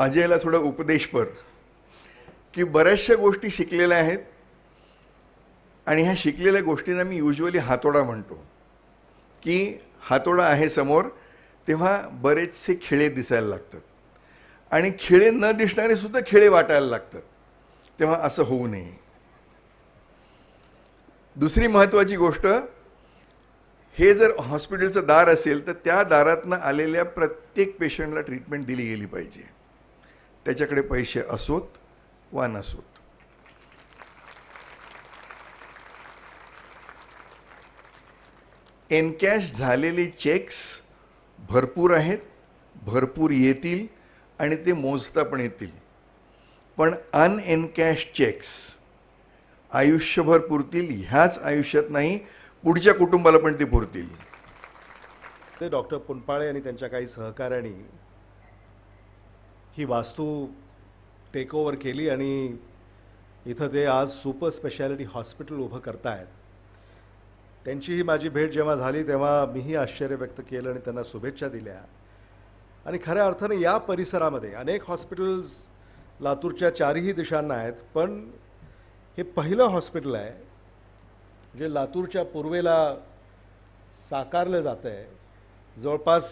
अजयला थोडा थोडं उपदेशपर की बऱ्याचशा गोष्टी शिकलेल्या आहेत आणि ह्या शिकलेल्या गोष्टींना मी युजली हातोडा म्हणतो. की हातोडा आहे समोर तेव्हा बरेचसे खेळे दिसायला लागतात. आणि खेळे न दिसणारे सुद्धा खेळे वाटायला लागतात. तेव्हा असं होऊ नये. दुसरी महत्त्वाची गोष्ट हे जर हॉस्पिटलचं दार असेल तर त्या दारातनं आलेल्या प्रत्येक पेशंटला ट्रीटमेंट दिली गेली पाहिजे. त्याच्याकडे पैसे असोत वा नसोत. एनकॅश झालेले चेक्स भरपूर आहेत भरपूर येतील आणि ते मोजता पण येतील. पण अनएनकॅश चेक्स आयुष्यभर पुरतील ह्याच आयुष्यात नाही पुढच्या कुटुंबाला पण ते पुरतील. ते डॉक्टर पुनपाळे आणि त्यांच्या काही सहकाऱ्यांनी ही वास्तू टेकओव्हर केली आणि इथं ते आज सुपर स्पेशालिटी हॉस्पिटल उभं करतायत. त्यांचीही माझी भेट जेव्हा झाली तेव्हा मीही आश्चर्य व्यक्त केलं आणि त्यांना शुभेच्छा दिल्या. आणि खऱ्या अर्थाने या परिसरामध्ये अनेक हॉस्पिटल्स लातूरच्या चारही दिशांना आहेत पण हे पहिलं हॉस्पिटल आहे जे लातूरच्या पूर्वेला साकारलं जातं आहे जवळपास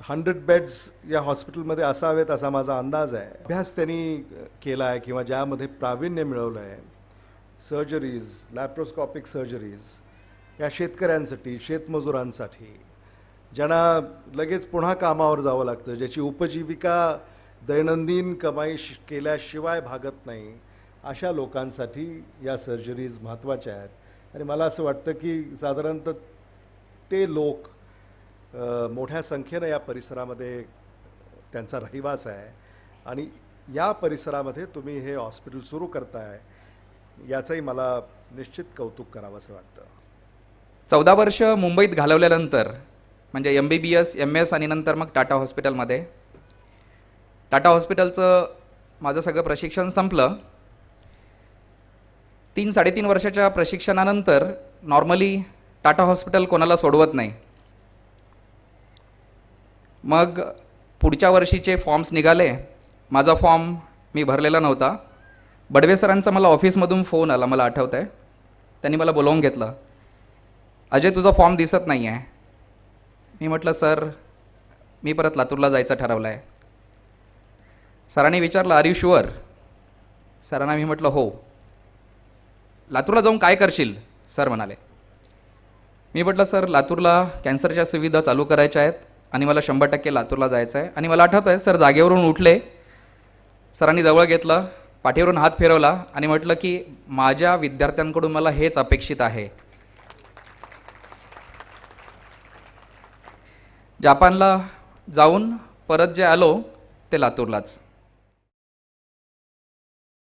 हंड्रेड बेड्स या हॉस्पिटलमध्ये असावेत असा माझा अंदाज आहे. अभ्यास त्यांनी केला आहे किंवा ज्यामध्ये प्रावीण्य मिळवलं आहे. सर्जरीज लॅप्रोस्कॉपिक सर्जरीज या शेतकऱ्यांसाठी शेतमजुरांसाठी. ज्यांना लगेच पुन्हा कामावर जावं लागतं ज्याची उपजीविका दैनंदिन कमाई श- केल्याशिवाय भागत नाही अशा लोकांसाठी या सर्जरीज महत्त्वाच्या आहेत. आणि मला असं वाटतं की साधारणतः ते लोक मोठ्या संख्येनं या परिसरामध्ये त्यांचा रहिवास आहे. आणि या परिसरामध्ये तुम्ही हे हॉस्पिटल सुरू करताय याचंही मला निश्चित कौतुक करावं असं वाटतं. चौदा वर्ष मुंबईत घालवल्यानंतर म्हणजे M B B S M S आणि नंतर मग टाटा हॉस्पिटलमध्ये. टाटा हॉस्पिटलचं माझं सगळं प्रशिक्षण संपलं. तीन साडेतीन वर्षाच्या प्रशिक्षणानंतर नॉर्मली टाटा हॉस्पिटल कोणाला सोडवत नाही. मग पुढच्या वर्षीचे फॉर्म्स निघाले. माझा फॉर्म मी भरलेला नव्हता. बडवे सरांचा मला ऑफिसमधून फोन आला मला आठवतं आहे त्यांनी मला बोलावून घेतलं. अजय तुझा फॉर्म दिसत नाही आहे मी म्हटलं सर मी परत लातूरला जायचं ठरवलं आहे सरांनी विचारलं आर यू शुअर सरांना मी म्हटलं हो. लातूरला जाऊन काय करशील? सर म्हणाले. मी म्हटलं सर लातूरला कॅन्सरच्या सुविधा चालू करायच्या आहेत. आणि मला शंभर टक्के लातूरला जायचं आहे आणि मला आठवतं आहे सर जागेवरून उठले सरांनी जवळ घेतलं पाठीवरून हात फिरवला आणि म्हटलं की माझ्या विद्यार्थ्यांकडून मला हेच अपेक्षित आहे. जापानला जाऊन परत जे आलो ते लातूरलाच.